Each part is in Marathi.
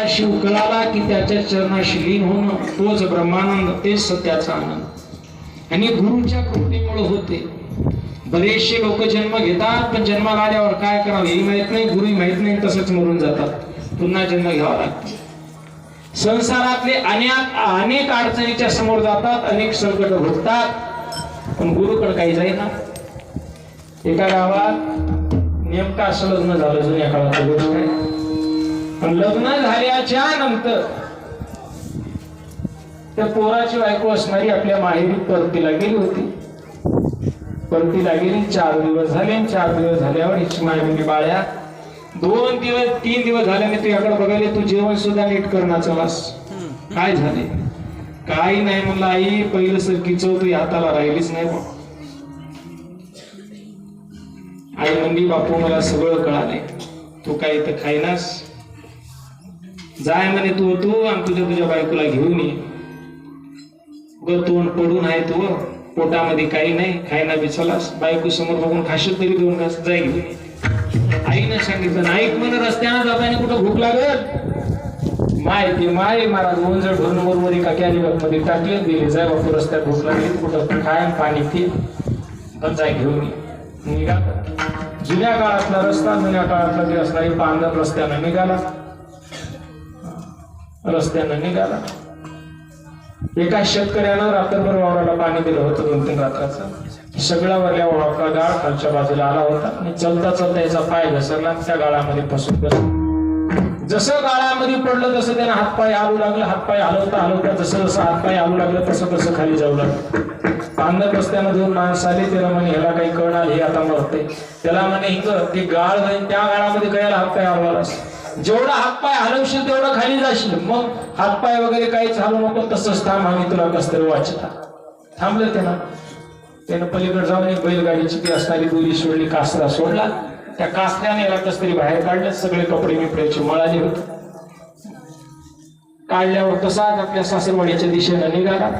त्या शिव कळाला की त्याच्या चरणाशी लीन होणं तोच ब्रह्मानंद तेच सत्याचा आनंद. आणि गुरुच्या कृपेमुळे होते. बरेचसे लोक जन्म घेतात पण जन्माला आल्यावर काय करावं हे माहीत नाही गुरु माहीत नाही तसंच मरून जातात. पुन्हा जन्म घ्यावा लागतो. संसारातले अनेक अनेक अडचणीच्या समोर जातात अनेक संकट भोगतात पण गुरुकडे काही जाईना. एका गावात नेमका असं लग्न झालं जुन्या काळात गोष्ट आहे? लग्न झाल्याच्यानंतर त्या पोराची बायको असणारी आपल्या माहेरी परतीला गेली होती. परतीला गेली चार दिवस झाले आणि चार दिवस झाल्यावर हिची माय म्हणजे बाळ्या दोन दिवस तीन दिवस झाले मी तुझ्याकडे बघायला तू जेवण सुद्धा नीट करणार चलास. काय झाले? काही नाही म्हणलं आई पहिलं सरकी चव तुझ्या हाताला राहिलीच नाही बा आई म्हणली बापू मला सगळं कळालंय. तू काय इथं खाईनास जाय म्हणे तू तू आणि तुझ्या तुझ्या बायकोला घेऊन ये. ग तोंड पडून आहे तू हो. पोटामध्ये काही नाही खायना बिचलास. बायको समोर बघून खाशील तरी दोन घास जाय घेऊन आईनं सांगितलं नाईक म्हणे रस्त्यानं जाताना कुठं भूक लागत? माय ते माय महाराज दोन जण भरून बरोबर एका कॅरीबॅगमध्ये टाकले दिले जाय बापू रस्त्यात भूक लागली कुठं खाय पाणी ते पण जाय घेऊन ये. जुन्या काळातला रस्ता जुन्या काळातला ते असणारी पांढर रस्त्यानं निघाला. रस्त्यानं निघाला. एका शेतकऱ्यानं रात्रभर वावराला पाणी दिलं होतं दोन तीन रात्राचं. सगळा वरल्या वावराचा गाळ खालच्या बाजूला आला होता. आणि चलता चलता याचा पाय घसरला त्या गाळामध्ये फसून बसला. जसं गाळामध्ये पडलं तसं त्यानं हातपाय आलू लागलं. हातपाय हलवता हलवता जसं जसं हातपाय आलू लागलं तसं तसं खाली जाऊ लागलं. पांढर रस्त्यानं दोन माणसं आले. त्याला म्हणे ह्याला काही कळणार हे आता मरते त्याला म्हणे हिंग ते गाळ जाईन त्या गाळामध्ये कळायला हातपाय हलवालास जेवढा हातपाय हलवशील तेवढं खाली जाशील. मग हातपाय वगैरे काहीच हलवू नको तसंच थांब आम्ही तुला कस तरी वाचता. थांबलं त्यानं. त्यानं पलीकडे जाऊन एक बैलगाडीची ती असणारी दुरी सोडली कासरा सोडला. त्या कासऱ्याने याला कस तरी बाहेर काढलं. सगळे कपडे बिपड्याचे मळाले होते. काढल्यावर तसाच आपल्या सासरवाडीच्या दिशेनं निघाला.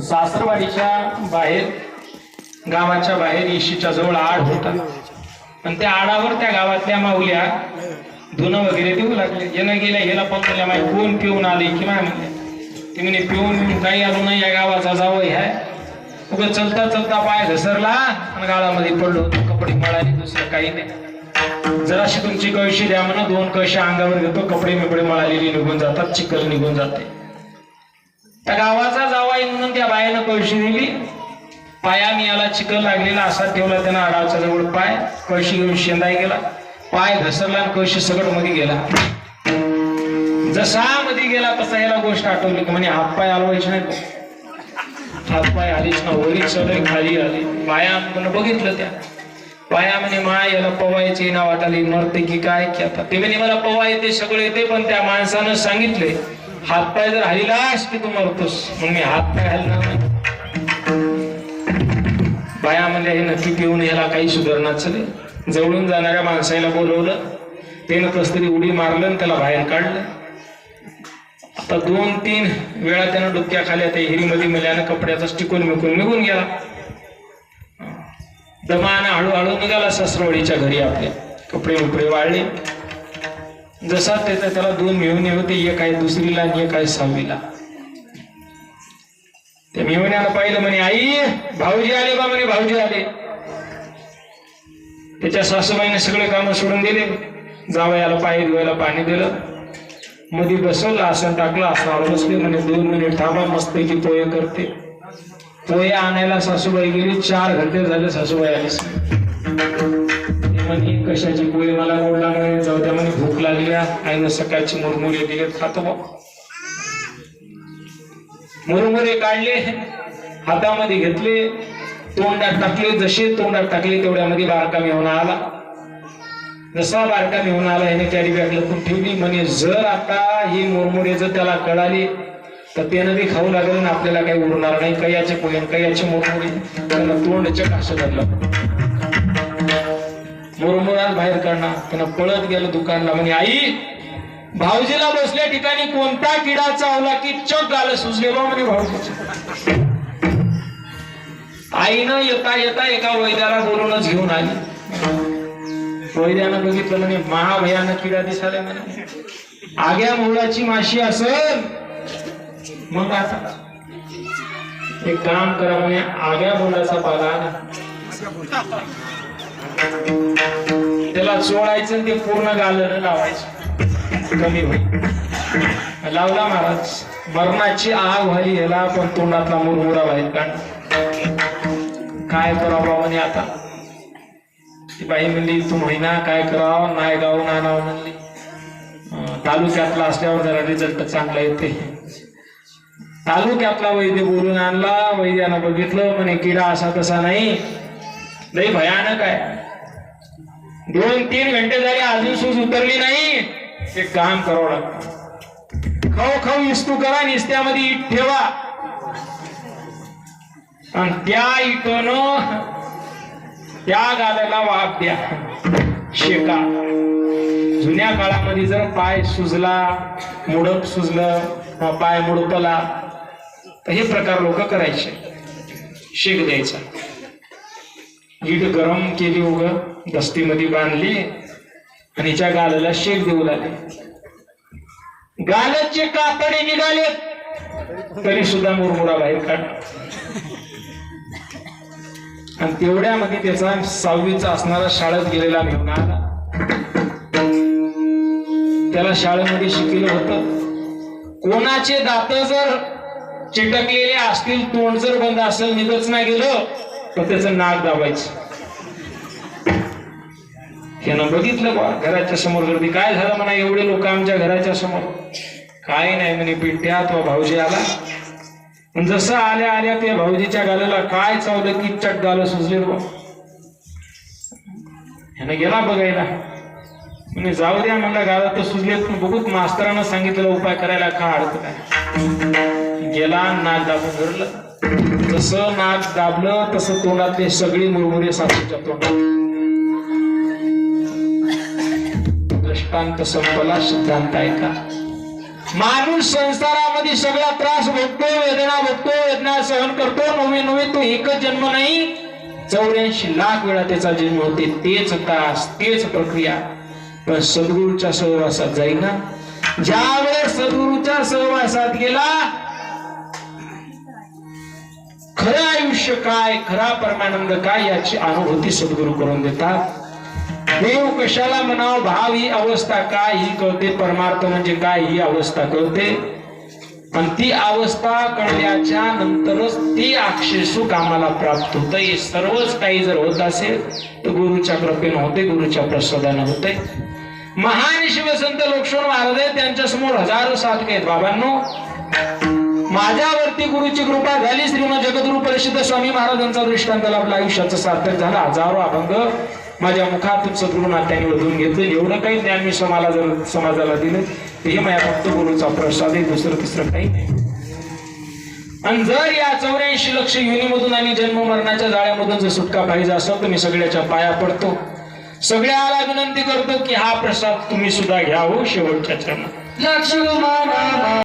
सासरवाडीच्या बाहेर गावाच्या बाहेर येशीच्या जवळ आड होता. आणि त्या आडावर त्या गावातल्या माऊल्या धुणं वगैरे देऊ लागले. येणं गेल्या गेला पकडल्या माय कोण पिऊन आले? की माय म्हणले. ते म्हणे पिऊन काही आलो नाही या गावाचा जावं ह्या उग चलता चलता पाय घसरला आणि गाळामध्ये पडलो कपडे मळाले दुसरं काही नाही. जराशी तुमची कळशी द्या म्हणा दोन कळशी अंगावर घेतो. कपडे मिपडे मळालेली निघून जातात चिखल निघून जाते. त्या गावाचा जावाई म्हणून त्या बायानं कळशी दिली. मी याला चिखल लागलेला असा ठेवला त्यानं आडावचा जवळ पाय. कळशी घेऊन शेंदाय गेला. पाय घसरला आणि कळशी सगळं मध्ये गेला. जसा मध्ये गेला तसा याला गोष्ट आठवली की म्हणे हातपाय हलवायचे नाही हातपाय आलीच ना वरी चढ खाली आली. पाया म्हणून बघितलं त्या. पाया म्हणे मा याला पवायचे ना वाटाली मरते की काय की आता? ते म्हणे मला पवा येते सगळं येते पण त्या माणसानं सांगितले हातपाय जर हलिलास की तू मरतोस. म्हणून मी हातपाय हलणार नाही. बाया म्हणजे हे नक्की पिऊन याला काही सुधारणा चले. जवळून जाणाऱ्या माणसाला बोलवलं. त्यानं कस तरी उडी मारलं आणि त्याला बाहेर काढलं. आता दोन तीन वेळा त्यानं डुबक्या त्या हिरीमध्ये मिल्यानं कपड्याचा टिकून मिकून निघून गेला. दमानं हळूहळू निघाला सासरवाडीच्या घरी आपल्या. कपडे उपडे वाळले. जसा त्याचा त्याला दोन मिळवणे होते एक आहे दुसरीला आणि एक आहे सहावीला. त्या मिळवण्याला पाहिलं म्हणे आई भाऊजी आले बा म्हणे? भाऊजी आले. त्याच्या सासूबाईने सगळे कामं सोडून दिले. जावयाला पाय धुवायला पाणी दिलं. मध्ये बसवलं आसन टाकलं आसनावर बसले. म्हणे दोन मिनिट थांबा मस्तपैकी पोहे करते. पोहे आणायला सासूबाई गेली. चार घंटे झाले सासूबाई आले. म्हणे कशाची पोहे मला गोड लागणार जाऊ द्या म्हणे भूक लागली आईनं सकाळची मुरमुरे दिले खातो बा. मुरमुरे काढले हातामध्ये घेतले. तोंडात टाकले जसे तोंडात टाकले तेवढ्यामध्ये बारकामी होऊन आला. जसा बारकामी होऊन आला याने कॅरी बॅग लपून ठेवली. म्हणे जर आता ही मुरमुरे जर त्याला कळाली तर त्यानं बी खाऊ लागलं ना आपल्याला काही उरणार नाही. कयाचे पोहे कयाचे मुरमुरे. त्यानं तोंडच्या काश धरलं. मुरमुरात बाहेर काढणार. त्यानं पळत गेलं दुकानला. म्हणे आई भाऊजीला बसल्या ठिकाणी कोणता किडा चावला की चक गाल सुजले बा. म्हणे भाऊजीचे आईनं येता येता एका वैद्याला बोलूनच घेऊन आली. वैद्यानं बघितलं म्हणे महाभयानं किडा दिसाल्या म्हणे. आग्या मोहळाची माशी असेल मग आता एक काम करा म्हणे आग्या बोंडाचा पाला त्याला चोळायचं ते पूर्ण गालर लावायचं. कमी होईल. लावला महाराज मरणाची आग व्हायला पण तोंडातला मुरमुरा व्हायला काढ काय करावं म्हणे आता? ती बाई म्हणली तू महिना काय करावं? नाही गाव नाव म्हणली तालुक्यातला असल्यावर जरा रिझल्ट चांगला येते. तालुक्यातला वैद्य बोलून आणला वैद्यानं बघितलं म्हणे किडा असा तसा नाही. लई भयानक आहे. दोन तीन घंटे झाले अजून सूज उतरली नाही. एक काम करावं लागतं. खाऊ खाऊ इस्तू करा निस्त्यामध्ये इट ठेवा. आणि त्या इथून त्या गाल्याला वाप द्या. शेका. जुन्या काळामध्ये जर पाय सुजला मुडप सुजलं पाय मुडपला तर हे प्रकार लोक करायचे. शेक द्यायचा. ईट गरम केली उग दस्तीमध्ये बांधली आणि त्या गालाला शेक देऊ लागले. गालाचे कातडे निघाले तरी सुद्धा मुरमुरा बाहेर काढ. आणि तेवढ्यामध्ये त्याचा सहावीचा असणारा शाळेत गेलेला घेऊन आला त्याला शाळेमध्ये शिकलं होतं. कोणाचे दात जर चिटकलेले असतील तोंड जर बंद असेल निघच नाही गेलं तर त्याचं नाक दाबायचं. त्यानं बघितलं बा घराच्या समोर गर्दी. काय झालं म्हणा एवढे लोक आमच्या घराच्या समोर? काय नाही म्हणे पिंट्या तो भाऊजी आला. जसं आल्या आल्या त्या भाऊजीच्या गालाला काय चावलं की चट गालं सुचले बा. ह्यानं गेला बघायला. म्हणजे जाऊ द्या म्हणलं गाला तर सुजले पण बघूत मास्तरानं सांगितलेला उपाय करायला का अडत काय गेला नाक दाबून धरलं. जसं नाक दाबलं तसं तोंडातले सगळे मुरमुरे सासूच्या तोंडात. दृष्टांत संपला सिद्धांत ऐका. माणूस संसारामध्ये सगळा त्रास भोगतो वेदना भोगतो वेदना सहन करतो नवे नवे तो एकच जन्म नाही. चौऱ्याऐंशी लाख वेळा त्याचा जन्म होते. तेच त्रास तेच प्रक्रिया. पण सद्गुरूच्या सहवासात जाईना. ज्या वेळेस सद्गुरूच्या सहवासात गेला खरं आयुष्य काय खरा परमानंद काय याची अनुभूती सद्गुरू करून देतात. देव कशाला म्हणाव भाव ही अवस्था काय ही कळते परमार्थ म्हणजे काय ही अवस्था कळते. पण ती अवस्था कळल्याच्या नंतरच ती अक्षयसुख आम्हाला प्राप्त होत हे सर्वच काही जर होत असेल तर गुरुच्या कृपेनं होते गुरुच्या प्रसादानं होते महान शिवसंत लोकशोण महाराज आहेत त्यांच्यासमोर हजारो साधक आहेत. बाबांनो माझ्यावरती गुरुची कृपा झाली श्रीमद जगद्गुरु परिषद स्वामी महाराजांचा दृष्टांत आपल्या आयुष्याचं सार्थक झालं. हजारो अभंग माझ्या मुखातून सद्गुरु नात्याने ओढून घेतलं. एवढं काही ज्ञान मी समाला जर समाजाला दिलं हे माझ्या भक्त गुरुचा प्रसाद आहे. दुसरं तिसरं काही नाही. आणि जर या चौऱ्याऐंशी लक्ष युनीमधून आणि जन्म मरणाच्या जाळ्यामधून जर सुटका पाहिजे असेल तर मी सगळ्याच्या पाया पडतो. सगळ्याला विनंती करतो की हा प्रसाद तुम्ही सुद्धा घ्या हो शेवटच्या चरणात लक्ष्मण